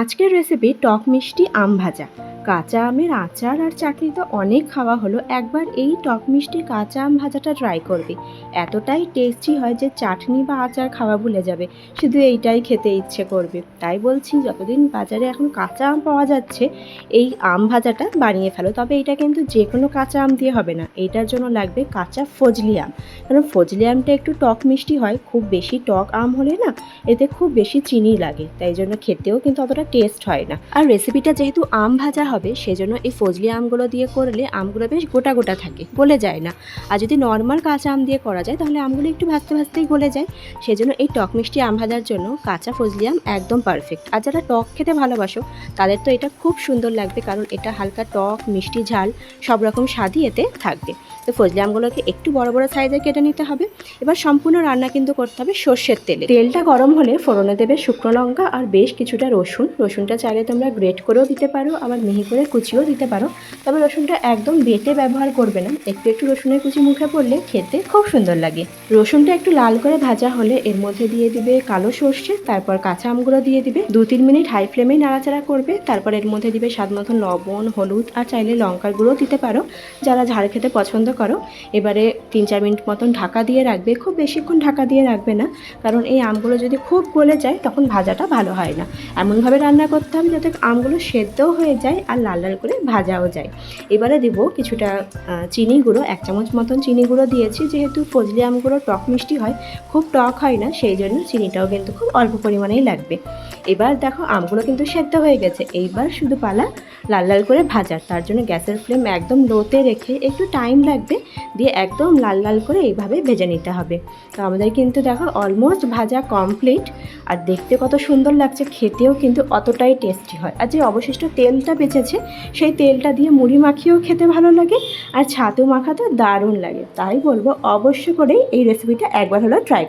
আজকের রেসিপি টক মিষ্টি আম ভাজা। কাঁচা আমের আচার আর চাটনি তো অনেক খাওয়া হলো। একবার এই টক মিষ্টি কাঁচা আম ভাজাটা ট্রাই করবে। এতটাই টেস্টি হয় যে চাটনি বা আচার খাওয়া ভুলে যাবে। শুধু এইটাই খেতে ইচ্ছে করবে। তাই বলছি, যতদিন বাজারে এখন কাঁচা আম পাওয়া যাচ্ছে, এই আম ভাজাটা বানিয়ে ফেলো। তবে এটা কিন্তু যে কোনো কাঁচা আম দিয়ে হবে না। এইটার জন্য লাগবে কাঁচা ফজলি আম। কারণ ফজলি আমটা একটু টক মিষ্টি হয়। খুব বেশি টক আম হলে না, এতে খুব বেশি চিনি লাগে। তাই জন্য খেতেও কিন্তু অতটা টেস্ট হয় না। আর রেসিপিটা যেহেতু আম ভাজা হবে সেজন্য এই ফজলি আমগুলো দিয়ে করলে আমগুলো বেশ গোটা গোটা থাকে, গলে যায় না। আর যদি নর্মাল কাঁচা আম দিয়ে করা যায়, তাহলে আমগুলো একটু ভাজতে ভাজতেই গলে যায়। সেজন্য এই টক মিষ্টি আম ভাজার জন্য কাঁচা ফজলি আম একদম পারফেক্ট আর যারা টক খেতে ভালোবাসো, তাদের তো এটা খুব সুন্দর লাগবে, কারণ এটা হালকা টক, মিষ্টি ঝাল, সব রকম স্বাদই এতে থাকবে। তো ফজলি আমগুলোকে একটু বড় বড় সাইজে কেটে নিতে হবে। এবার সম্পূর্ণ রান্না কিন্তু করতে হবে সর্ষের তেলে। তেলটা গরম হলে ফোড়নে দেবে শুকনো লঙ্কা আর বেশ কিছুটা রসুন। রসুনটা চাইলে তোমরা গ্রেট করেও দিতে পারো। আবার মিহি করে কুচিও দিতে পারো। তবে রসুনটা একদম বেটে ব্যবহার করবে না। একটু একটু রসুনের কুচি মুখে পড়লে খেতে খুব সুন্দর লাগে। রসুনটা একটু লাল করে ভাজা হলে এর মধ্যে দিয়ে দিবে কালো সর্ষে, তারপর কাঁচা আমগুলো দিয়ে দিবে। দু তিন মিনিট হাই ফ্লেমে নাড়াচাড়া করবে। তারপর এর মধ্যে দিবে স্বাদ মতো লবণ, হলুদ, আর চাইলে লঙ্কার গুঁড়ো দিতে পারো। যারা ঝাল খেতে পছন্দ করো, এবারে তিন চার মিনিট মতন ঢাকা দিয়ে রাখবে। খুব বেশিক্ষণ ঢাকা দিয়ে রাখবে না, কারণ এই আমগুলো যদি খুব গলে যায়, তখন ভাজাটা ভালো হয় না। এমনভাবে রান্না করতে হবে যাতে আমগুলো সেদ্ধও হয়ে যায় আর লাল লাল করে ভাজাও যায়। এবারে দেব কিছুটা চিনি গুঁড়ো, এক চামচ মতন চিনি গুঁড়ো দিয়েছি। যেহেতু ফজলি আমগুলো টক মিষ্টি হয়, খুব টক হয় না, সেই জন্য চিনিটাও কিন্তু খুব অল্প পরিমাণেই লাগবে। এবার দেখো আমগুলো কিন্তু সেদ্ধ হয়ে গেছে। এইবার শুধু পালা লাল লাল করে ভাজার তার জন্য গ্যাসের ফ্লেম একদম লোতে রেখে একটু টাইম লাগবে, দিয়ে একদম লাল লাল করে এইভাবে ভেজে নিতে হবে। তো আমাদের কিন্তু দেখো অলমোস্ট ভাজা কমপ্লিট আর দেখতে কত সুন্দর লাগছে, খেতেও কিন্তু অতটাই টেস্টি হয়। আর যে অবশিষ্ট তেলটা বেঁচেছে, সেই তেলটা দিয়ে মুড়ি মাখিয়েও খেতে ভালো লাগে, আর ছাতু মাখাতে দারুণ লাগে। তাই বলব অবশ্য করেই এই রেসিপিটা একবার হলেও ট্রাই